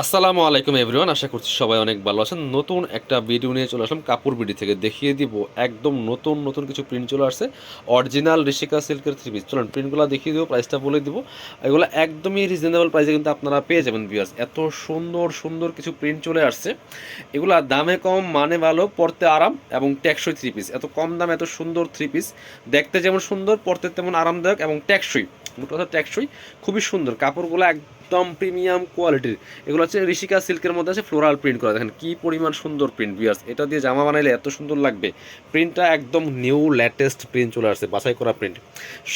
আসসালামু আলাইকুম এভরিওয়ান, আশা করছি সবাই অনেক ভালো আছেন। নতুন একটা ভিডিও নিয়ে চলে আসলাম কাপড় বিডি থেকে। দেখিয়ে দিব, একদম নতুন নতুন কিছু প্রিন্ট চলে আসছে। অরিজিনাল ঋষিকা সিল্কের থ্রি পিস চলুন প্রিন্টগুলো দেখিয়ে দিব প্রাইসটা বলে দিব। এগুলো একদমই রিজনেবল প্রাইসে কিন্তু আপনারা পেয়ে যাবেন ভিউয়ার্স এত সুন্দর সুন্দর কিছু প্রিন্ট চলে আসছে। এগুলো দামে কম মানে ভালো পরতে আরাম এবং টেকসই থ্রি পিস এত কম দামে এত সুন্দর থ্রি পিস দেখতে যেমন সুন্দর পরতে তেমন আরামদায়ক এবং টেকসই। মোট কথা টেকসই, খুবই সুন্দর। কাপড়গুলো একদম প্রিমিয়াম কোয়ালিটির। এগুলো হচ্ছে ঋষিকা সিল্কের মধ্যে আছে ফ্লোরাল প্রিন্ট করা। দেখেন কি পরিমাণ সুন্দর প্রিন্ট বিয়ার্স এটা দিয়ে জামা বানাইলে এত সুন্দর লাগবে। প্রিন্টটা একদম নিউ লেটেস্ট প্রিন্ট চলে আসছে, বাছাই করা প্রিন্ট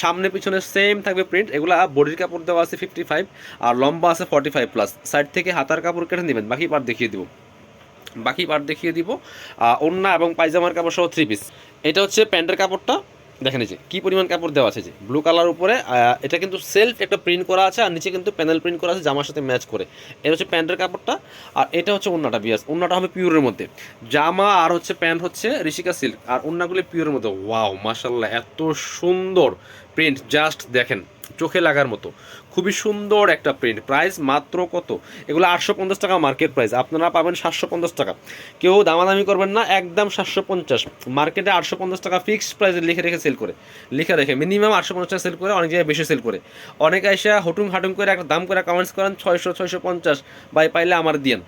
সামনে পিছনে সেম থাকবে প্রিন্ট এগুলো বডির কাপড় দেওয়া আছে ফিফটি ফাইভ আর লম্বা আছে ফর্টি ফাইভ প্লাস সাইড থেকে হাতার কাপড় কেটে নেবেন, বাকি পার্ট দেখিয়ে দিব। বাকি পার্ট দেখিয়ে দিব। ওড়না এবং পায়জামার কাপড় সহ থ্রি পিস এটা হচ্ছে প্যান্টের কাপড়টা। দেখেন এই যে, কী পরিমাণ কাপড় দেওয়া আছে যে ব্লু কালার উপরে এটা কিন্তু সেলফ একটা প্রিন্ট করা আছে আর নিচে কিন্তু প্যানেল প্রিন্ট করা আছে জামার সাথে ম্যাচ করে। এটা হচ্ছে প্যান্টের কাপড়টা আর এটা হচ্ছে ওন্নাটা, বিয়াস। ওন্নাটা হবে পিওরের মধ্যে। জামা আর হচ্ছে প্যান্ট হচ্ছে ঋষিকা সিল্ক আর ওন্নাগুলি পিওরের মধ্যে। ওয়াও মাসাল্লাহ এত সুন্দর প্রিন্ট জাস্ট দেখেন চোখে লাগার মতো। খুবই সুন্দর একটা প্রিন্ট প্রাইস মাত্র কত? এগুলো আটশো পঞ্চাশ টাকা মার্কেট প্রাইস আপনারা পাবেন সাতশো পঞ্চাশ টাকা। কেউ দামাদামি করবেন না, একদম সাতশো পঞ্চাশ। মার্কেটে আটশো পঞ্চাশ টাকা ফিক্সড প্রাইসে লিখে রেখে সেল করে। লিখে রেখে মিনিমাম আটশো পঞ্চাশ টাকা সেল করে, অনেক জায়গায় বেশি সেল করে। অনেক এসে হুটুম হাটুম করে একটা দাম করে কমেন্টস করেন, ছয়শো ছয়শো পঞ্চাশ। বাই পাইলে আমার দিয়েন।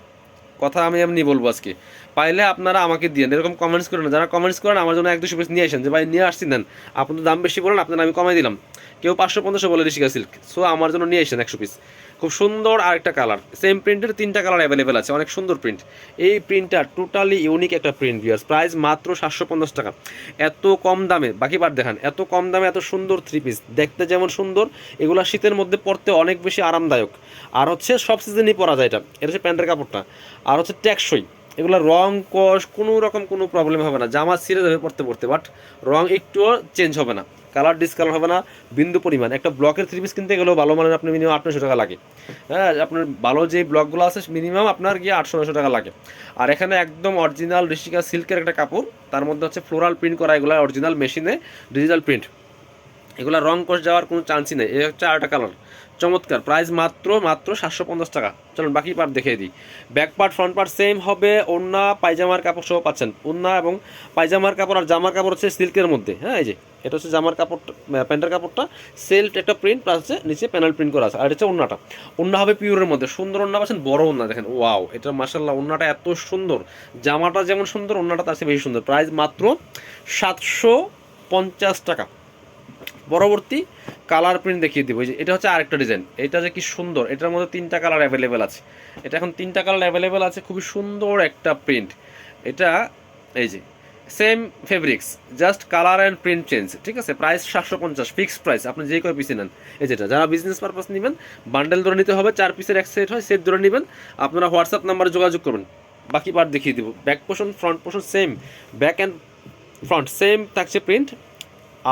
কথা আমি এমনি বলব আজকে। পাইলে আপনারা আমাকে দিয়ে এরকম কমেন্টস করেন। যারা কমেন্টস করেন, আমার জন্য এক, দুশো পিস নিয়ে আসেন যে, ভাই, নিয়ে আসছি, নেন। আপনি তো দাম বেশি বলেন আপনারা আমি কমাই দিলাম। কেউ পাঁচশো পঞ্চাশো বলে ঋষিকা সিল্ক সো আমার জন্য নিয়ে আসেন একশো পিস খুব সুন্দর আরেকটা কালার সেম প্রিন্টের তিনটা কালার অ্যাভেলেবেল আছে। অনেক সুন্দর প্রিন্ট এই প্রিন্টটা টোটালি ইউনিক একটা প্রিন্ট ভিউয়ার্স প্রাইস মাত্র সাতশো পঞ্চাশ টাকা। এত কম দামে, বাকি বার দেখান, এত কম দামে এত সুন্দর থ্রি পিস দেখতে যেমন সুন্দর, এগুলো শীতের মধ্যে পরতে অনেক বেশি আরামদায়ক। আর হচ্ছে সব সিজনই পরা যায় এটা। এটা হচ্ছে প্যান্টের কাপড়টা। আর হচ্ছে টেকসই। এগুলো রং, কষ, কোনো রকম কোনো প্রবলেম হবে না। জামা ছিঁড়ে যাবে পড়তে পড়তে বাট রং একটুও চেঞ্জ হবে না। কালার ডিসকালার হবে না, বিন্দু পরিমাণ। একটা ব্লকের থ্রি পিস কিনতে গেলেও ভালো মানের আপনার মিনিমাম আটশো টাকা লাগে। হ্যাঁ আপনার ভালো যে ব্লকগুলো আছে মিনিমাম আপনার গিয়ে আটশো নশো টাকা লাগে। আর এখানে একদম অরিজিনাল ঋষিকা সিল্কের একটা কাপড়, তার মধ্যে হচ্ছে ফ্লোরাল প্রিন্ট করা এগুলো অরিজিনাল মেশিনে ডিজিটাল প্রিন্ট এগুলো রং কোষ যাওয়ার কোনো চান্সই নেই। এই হচ্ছে আরেকটা কালার। চমৎকার। প্রাইস মাত্র মাত্র সাতশো পঞ্চাশ টাকা। চলুন বাকি পার্ট দেখিয়ে দিই। Back part front part same হবে ওন্না পায়জামার কাপড় সহ পাচ্ছেন। ওন্না এবং পায়জামার কাপড় আর জামার কাপড় হচ্ছে সিল্কের মধ্যে। হ্যাঁ এই যে, এটা হচ্ছে জামার কাপড় প্যান্টের কাপড়টা। সেলফ একটা প্রিন্ট প্লাস হচ্ছে নিচে প্যানেল প্রিন্ট করা আছে। আর হচ্ছে ওন্নাটা ওন্না হবে পিওরের মধ্যে। সুন্দর ওন্না পাচ্ছেন, বড় ওন্না দেখেন। ওয়াও এটা মার্শাল্লাহ ওন্নাটা এত সুন্দর। জামাটা যেমন সুন্দর ওন্নাটা তার চেয়ে বেশি সুন্দর। প্রাইস মাত্র সাতশো পঞ্চাশ টাকা। পরবর্তী কালার প্রিন্ট দেখিয়ে দিব। যে এটা হচ্ছে আরেকটা ডিজাইন এটা যে কি সুন্দর, এটার মধ্যে তিনটা কালার অ্যাভেলেবেল আছে। এটা এখন তিনটা কালার অ্যাভেলেবেল আছে, খুবই সুন্দর একটা প্রিন্ট এটা, এই যে same fabrics just colour and print change ঠিক আছে? প্রাইস সাতশো পঞ্চাশ ফিক্সড প্রাইস আপনি যে কয় পিসে নেন। এই যেটা, যারা বিজনেস পারপাস নেবেন বান্ডেল ধরে নিতে হবে, চার পিসের এক সেট হয় সেট ধরে নেবেন। আপনারা হোয়াটসঅ্যাপ নাম্বারে যোগাযোগ করবেন। বাকি পার্ট দেখিয়ে দিব। Back portion front portion same back and front same থাকছে প্রিন্ট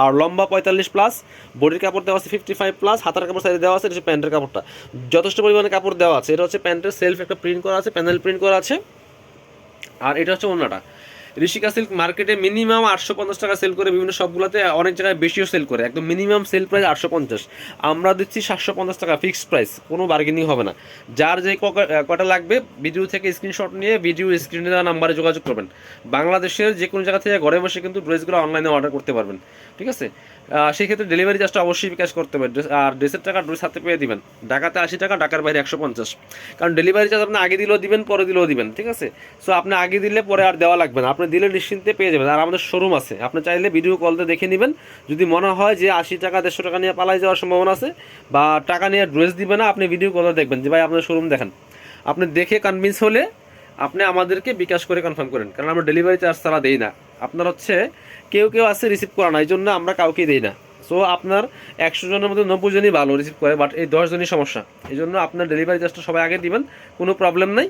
আর লম্বা পঁয়তাল্লিশ প্লাস বডির কাপড় দেওয়া আছে ফিফটি ফাইভ প্লাস হাতার কাপড় সাইডে দেওয়া আছে, এটা হচ্ছে প্যান্টের কাপড়টা। যথেষ্ট পরিমাণে কাপড় দেওয়া আছে, এটা হচ্ছে প্যান্টের সেলফ একটা প্রিন্ট করা আছে প্যানেল প্রিন্ট করা আছে, আর এটা হচ্ছে অন্যটা ঋষিকা সিল্ক মার্কেটে মিনিমাম আটশো পঞ্চাশ টাকা সেল করে বিভিন্ন সবগুলোতে অনেক জায়গায় বেশিও সেল করে, একদম মিনিমাম সেল প্রাইস আটশো পঞ্চাশ। আমরা দিচ্ছি সাতশো পঞ্চাশ টাকা ফিক্সড প্রাইস, কোনো বার্গেনিং হবে না। যার যে কটা লাগবে, ভিডিও থেকে স্ক্রিনশট নিয়ে ভিডিও স্ক্রিনে দেওয়া নাম্বারে যোগাযোগ করবেন। বাংলাদেশের যে কোনো জায়গা থেকে ঘরে বসে কিন্তু ড্রেসগুলো অনলাইনে অর্ডার করতে পারবেন। ঠিক আছে? আহ, সেই ক্ষেত্রে ডেলিভারি চার্জটা অবশ্যই বিকাশ করতে হবে। আর ড্রেসের টাকা ড্রেস হাতে পেয়ে দিবেন। ঢাকাতে আশি টাকা ঢাকার বাইরে একশো পঞ্চাশ। কারণ ডেলিভারি চার্জ আপনি আগে দিলেও দিবেন পরে দিলেও দিবেন ঠিক আছে? সো আপনি আগে দিলে পরে আর দেওয়া লাগবে না। আপনি দিলে নিশ্চিন্তে পেয়ে যাবেন। আর আমাদের শোরুম আছে। আপনি চাইলে ভিডিও কলতে দেখে নেবেন। যদি মনে হয় যে আশি টাকা দেড়শো টাকা নিয়ে পালাই যাওয়ার সম্ভাবনা আছে বা টাকা নিয়ে ড্রেস দিবে না আপনি ভিডিও কলে দেখবেন যে ভাই আপনার শোরুম দেখেন। আপনি দেখে কনভিন্স হলে আপনি আমাদেরকে বিকাশ করে কনফার্ম করেন। কারণ আমরা ডেলিভারি চার্জ ছাড়া দেই না। আপনার হচ্ছে কেউ কেউ আছে রিসিভ করা না, এই জন্য আমরা কাউকে দিই না। সো আপনার একশো জনের মধ্যে নব্বই জনই ভালো রিসিভ করে বাট এই দশ জনই সমস্যা। এই জন্য আপনার ডেলিভারি চার্জটা সবাই আগে দিবেন, কোনো প্রবলেম নাই।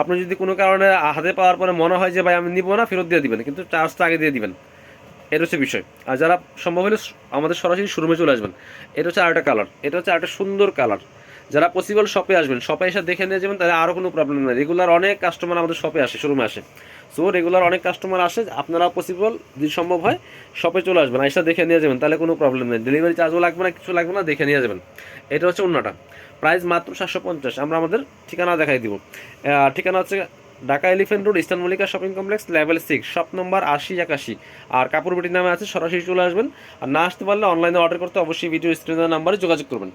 আপনি যদি কোনো কারণে হাতে পাওয়ার পরে মনে হয় যে, ভাই, আমি নিবো না, ফেরত দিয়ে দিবেন, কিন্তু চার্জটা আগে দিয়ে দিবেন। এটা হচ্ছে বিষয়। আর যারা সম্ভব হলে আমাদের সরাসরি শোরুমে চলে আসবেন। এটা হচ্ছে আরেকটা কালার এটা হচ্ছে আরেকটা সুন্দর কালার যারা পসিবল শপে আসবেন শপে এসে দেখে নিয়ে যাবেন, তাহলে আরও কোনো প্রবলেম নেই। রেগুলার অনেক কাস্টমার আমাদের শপে আসে শোরুমে আসে। সো রেগুলার অনেক কাস্টমার আসে আপনারা পসিবল যদি সম্ভব হয় শপে চলে আসবেন এসে দেখে নিয়ে যাবেন, তাহলে কোনো প্রবলেম নেই। ডেলিভারি চার্জও লাগবে না, কিছু লাগবে না, দেখে নিয়ে যাবেন। এটা হচ্ছে অন্যটা। প্রাইস মাত্র সাতশো পঞ্চাশ, আমরা আমাদের ঠিকানা দেখাই দিব। ঠিকানা হচ্ছে Dhaka Elephant Road Eastern Mallika shopping complex level six shop number আশি একাশি। আর কাপড় বিটির নামে আছে, সরাসরি চলে আসবেন। আর না আসতে পারলে অনলাইনে অর্ডার করতে অবশ্যই ভিডিও স্ক্রিনের নাম্বারে যোগাযোগ করবেন।